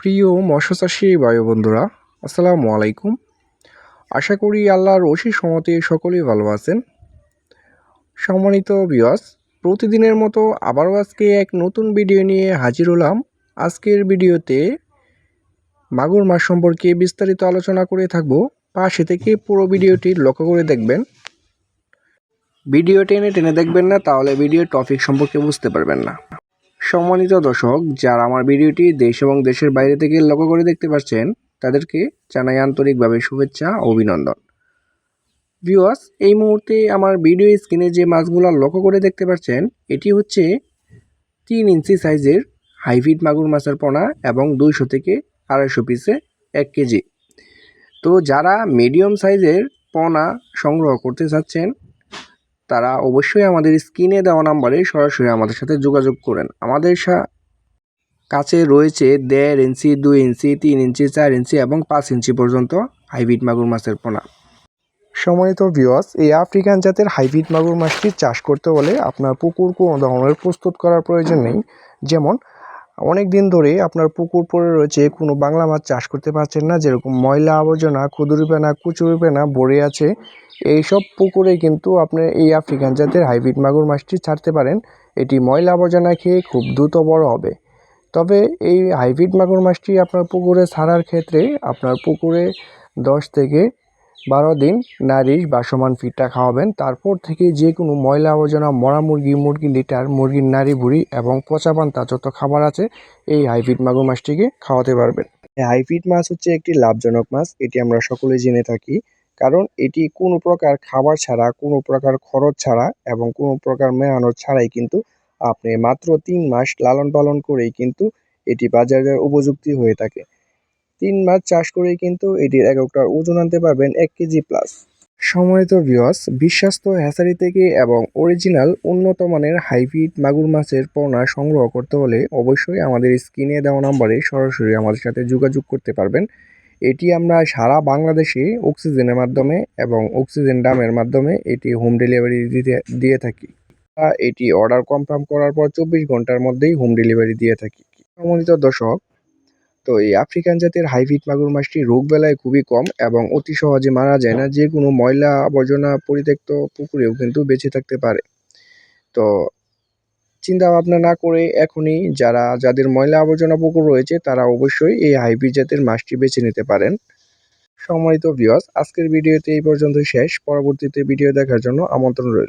প্রিয় মৎস্যচাষী ভাই বন্ধুরা আসসালামু আলাইকুম। আশা করি আল্লাহর অশী সমতে সকলেই ভালো আছেন। সম্মানিত বিয়াস প্রতিদিনের মতো আবারও আজকে এক নতুন ভিডিও নিয়ে হাজির হলাম। আজকের ভিডিওতে মাগুর মাছ সম্পর্কে বিস্তারিত আলোচনা করে থাকব। পাশে থেকে পুরো ভিডিওটি লক্ষ্য করে দেখবেন। ভিডিও টেনে টেনে দেখবেন না, তাহলে ভিডিওর টপিক সম্পর্কে বুঝতে পারবেন না। সম্মানিত দর্শক, যারা আমার ভিডিওটি দেশ এবং দেশের বাইরে থেকে লক্ষ্য করে দেখতে পাচ্ছেন, তাদেরকে জানাই আন্তরিকভাবে শুভেচ্ছা অভিনন্দন। ভিউয়ার্স এই মুহূর্তে আমার ভিডিও স্ক্রিনে যে মাছগুলো লক্ষ্য করে দেখতে পাচ্ছেন, এটি হচ্ছে তিন ইঞ্চি সাইজের হাইফিট মাগুর মাছের পোনা এবং দুইশো থেকে আড়াইশো পিসে এক কেজি। তো যারা মিডিয়াম সাইজের পোনা সংগ্রহ করতে চাচ্ছেন তারা অবশ্যই আমাদের স্ক্রিনে দেওয়া নাম্বারে সরাসরি আমাদের সাথে যোগাযোগ করেন। আমাদের কাছে রয়েছে দেড় ইঞ্চি, দুই ইঞ্চি, তিন ইঞ্চি, চার ইঞ্চি এবং পাঁচ ইঞ্চি পর্যন্ত হাইব্রিড মাগুর মাছের পোনা। সম্মানিত ভিওয়াস এই আফ্রিকান জাতের হাইব্রিড মাগুর মাছটি চাষ করতে হলে আপনার পুকুর কোনো ধরনের প্রস্তুত করার প্রয়োজন নেই। যেমন অনেক দিন ধরে আপনার পুকুর পড়ে রয়েছে, কোনো বাংলা মাছ চাষ করতে পারছেন না, যেরকম ময়লা আবর্জনা কুদুরিপেনা কুচুরিপেনা ভরে আছে এইসব পুকুরে কিন্তু আপনি এই আফ্রিকান জাতের হাইব্রিড মাগুর মাছটি ছাড়তে পারেন। এটি ময়লা আবর্জনা খেয়ে খুব দ্রুত বড় হবে। তবে এই হাইব্রিড মাগুর মাছটি আপনার পুকুরে ছাড়ার ক্ষেত্রে আপনার পুকুরে দশ থেকে বারো দিন নারিশ বা সমান ফিটটা খাওয়াবেন। তারপর থেকে যে কোনো ময়লা আবর্জনা, মরা মুরগি মুরগি লিটার, মুরগির নাড়ি ভুড়ি এবং পচা পান্তা যত খাবার আছে, এই হাইব্রিড মাগুর মাছটিকে খাওয়াতে পারবেন। হাইব্রিড মাছ হচ্ছে একটি লাভজনক মাছ, এটি আমরা সকলে জেনে থাকি। কারণ এটি কোনো প্রকার খাবার ছাড়া, কোনো প্রকার খরচ ছাড়া এবং কোনো প্রকার মেয়ানো ছাড়াই কিন্তু আপনি মাত্র তিন মাস লালন পালন করেই কিন্তু এটি বাজারের উপযুক্তি হয়ে থাকে। তিন মাস চাষ করেই কিন্তু এটির এক একটার ওজন আনতে পারবেন এক কেজি প্লাস সম্মানিত ভিওয়াস বিশ্বস্ত হ্যাচারি থেকে এবং অরিজিনাল উন্নত মানের হাইব্রিড মাগুর মাছের পোনা সংগ্রহ করতে হলে অবশ্যই আমাদের স্ক্রিনে দেওয়া নাম্বারে সরাসরি আমাদের সাথে যোগাযোগ করতে পারবেন। এটি আমরা সারা বাংলাদেশে অক্সিজেনের মাধ্যমে এবং অক্সিজেন ডামের মাধ্যমে এটি হোম ডেলিভারি দিতে, দিয়ে থাকি। এটি অর্ডার কনফার্ম করার পর চব্বিশ ঘণ্টার মধ্যেই হোম ডেলিভারি দিয়ে থাকি। সম্মানিত দর্শক, তো এই আফ্রিকান জাতের হাইব্রিড মাগুর মাছটি রোগ বেলায় খুবই কম এবং অতি সহজে মারা যায় না। যে কোনো ময়লা আবর্জনা পরিত্যক্ত পুকুরেও কিন্তু বেঁচে থাকতে পারে। তো চিন্তা ভাবনা না করে এখনই যারা, যাদের ময়লা আবর্জনা পুকুর রয়েছে, তারা অবশ্যই এই হাইব্রিড জাতের মাছটি বেছে নিতে পারেন। সম্মানিত ভিউয়ার্স আজকের ভিডিওতে এই পর্যন্ত শেষ। পরবর্তীতে ভিডিও দেখার জন্য আমন্ত্রণ রইল।